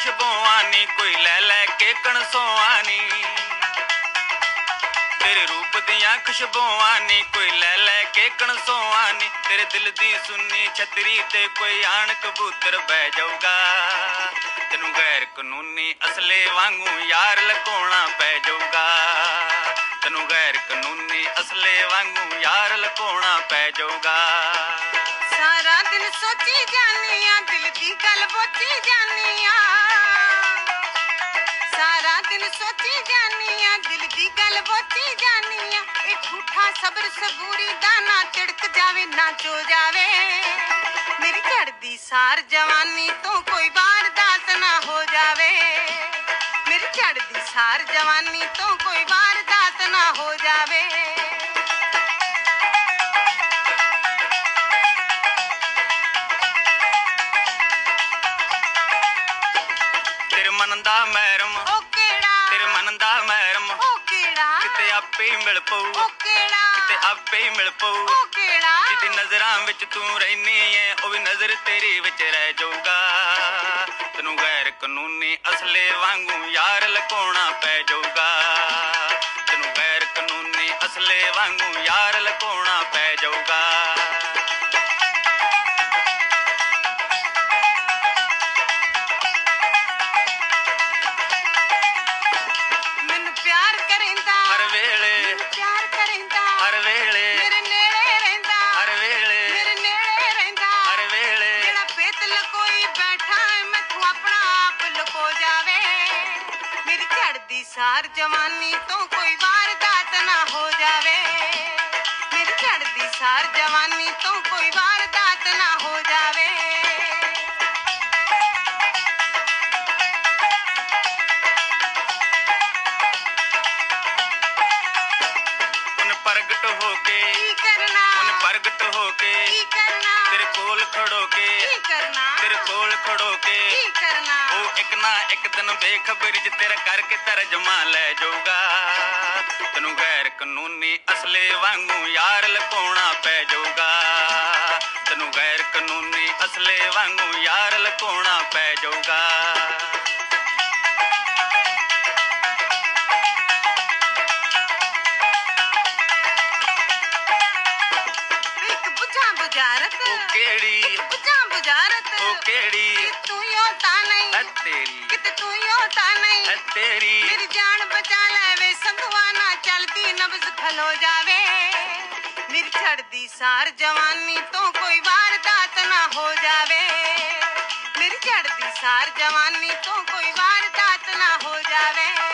ਖੁਸ਼ਬੂਆਂ ਨੀ ਕੋਈ ਲੈ ਲੈ ਕੇ ਕਣਸੋਆਂ ਨੀ ਤੇਰੇ ਰੂਪ ਦੀਆਂ ਖੁਸ਼ਬੂਆਂ ਨੀ ਕੋਈ ਲੈ ਲੈ ਕੇ ਕਣਸੋਆਂ ਨੀ ਤੇਰੇ ਦਿਲ ਦੀ ਸੁੰਨੀ ਛਤਰੀ ਤੇ ਕੋਈ ਆਣ ਕਬੂਤਰ ਬਹਿ ਜਾਊਗਾ। ਤੈਨੂੰ ਗੈਰ ਕਾਨੂੰਨੀ ਅਸਲੇ ਵਾਂਗੂ ਯਾਰ ਲਕੋਣਾ ਪੈ ਜਾਊਗਾ। ਤੈਨੂੰ ਗੈਰ ਕਾਨੂੰਨੀ ਅਸਲੇ ਵਾਂਗੂ ਯਾਰ ਲਕੋਣਾ ਪੈ ਜਾਊਗਾ। ਸਾਰਾ ਦਿਨ ਸੋਚੀ ਜਾਨੀ ਆ, ਦਿਲ ਦੀ ਗੱਲ ਬੋਚੀ ਜਾਨੀ ਆ। ਸੋਚੀ ਜਾਨੀ ਆ ਦਿਲ ਦੀ ਗੱਲ ਬੋਚੀ ਜਾਨੀ ਆ ਇਹ ਝੂਠਾ ਸਬਰ ਸਬੂਰੀ ਦਾ ਨਾ ਤਿੜਕ ਜਾਵੇ ਨਾ ਚੋ ਜਾਵੇ। ਮੇਰੀ ਝੜਦੀ ਸਾਰ ਜਵਾਨੀ ਤੋਂ ਕੋਈ ਵਾਰਦਾਤ ਨਾ ਹੋ ਜਾਵੇ। ਮੇਰੀ ਝੜਦੀ ਸਾਰ ਜਵਾਨੀ ਤੋਂ ਕੋਈ ਵਾਰਦਾਤ ਨਾ ਹੋ ਜਾਵੇ। ਤੇਰੇ ਮਨ ਦਾ ਮਹਿਰਮ ਤੇਰੇ ਮਨ ਦਾ ਮਹਿਰਮ ਉਹ ਕਿਹੜਾ? ਕਿਤੇ ਆਪੇ ਹੀ ਮਿਲ ਪਊ। ਉਹ ਕਿਹੜਾ? ਕਿਤੇ ਆਪੇ ਹੀ ਮਿਲ ਪਊ। ਉਹ ਕਿਹੜਾ? ਜਿਹਦੀ ਨਜ਼ਰਾਂ ਵਿੱਚ ਤੂੰ ਰਹਿਨੀ ਏ ਉਹ ਵੀ ਨਜ਼ਰ ਤੇਰੀ ਵਿੱਚ ਰਹਿ ਜਾਊਗਾ। ਤੈਨੂੰ ਗੈਰ ਕਾਨੂੰਨੀ ਅਸਲੇ ਵਾਂਗੂ ਯਾਰ ਲਕੋਣਾ ਪੈ ਜਾਊਗਾ। ਤੈਨੂੰ ਗੈਰ ਕਾਨੂੰਨੀ ਅਸਲੇ ਵਾਂਗੂ ਯਾਰ ਲਕੋਣਾ ਪੈ ਜਾਊਗਾ। ਮੇਰੀ ਝੜਦੀ ਸਾਰ ਜਵਾਨੀ ਤੋਂ ਕੋਈ ਵਾਰਦਾਤ ਨਾ ਹੋ ਜਾਵੇ ਮੇਰੀ ਝੜਦੀ ਸਾਰ ਜਵਾਨੀ ਤੋਂ ਕੋਈ ਵਾਰਦਾਤ ਨਾ ਹੋ ਜਾਵੇ ਉਹਨੇ ਪ੍ਰਗਟ ਹੋ ਕੇ ਕੀ ਕਰਨਾ ਉਹਨੇ ਪ੍ਰਗਟ ਹੋ ਕੇ ਕੀ ਕਰਨਾ ਤੇਰੇ ਕੋਲ ਖੜੋ ਕੇ ਕੀ ਕਰਨਾ ਤੇਰੇ ਕੋਲ ਖੜੋ ਕੇ। ਕੀ ਕਰਨਾ? ਉਹ ਇੱਕ ਨਾ ਇੱਕ ਦਿਨ ਬੇਖਬਰੀ ਚ ਤੇਰਾ ਕਰਕੇ ਤਰਜਮਾ ਲੈ ਜਾਊਗਾ। ਤੈਨੂੰ ਗੈਰ ਕਾਨੂੰਨੀ ਅਸਲੇ ਵਾਂਗੂ ਯਾਰ ਲਕੋਣਾ ਪੈ ਜਾਊਗਾ। ਤੈਨੂੰ ਗੈਰ ਕਾਨੂੰਨੀ ਅਸਲੇ ਵਾਂਗੂ ਯਾਰ ਲਕੋਣਾ ਪੈ ਜਾਊਗਾ। ਤੇਰੀ। ਮੇਰੀ ਜਾਨ ਬਚਾ ਲੈ ਵੇ ਸੰਗਵਾ ਨਾ ਚਲਦੀ, ਨਬਜ਼ ਖਲੋ ਜਾਵੇ। ਮੇਰੀ ਛੜਦੀ ਸਾਰ ਜਵਾਨੀ ਤੋਂ ਕੋਈ ਵਾਰਦਾਤ ਨਾ ਹੋ ਜਾਵੇ। ਮੇਰੀ ਛੜਦੀ ਸਾਰ ਜਵਾਨੀ ਤੋਂ ਕੋਈ ਵਾਰਦਾਤ ਨਾ ਹੋ ਜਾਵੇ।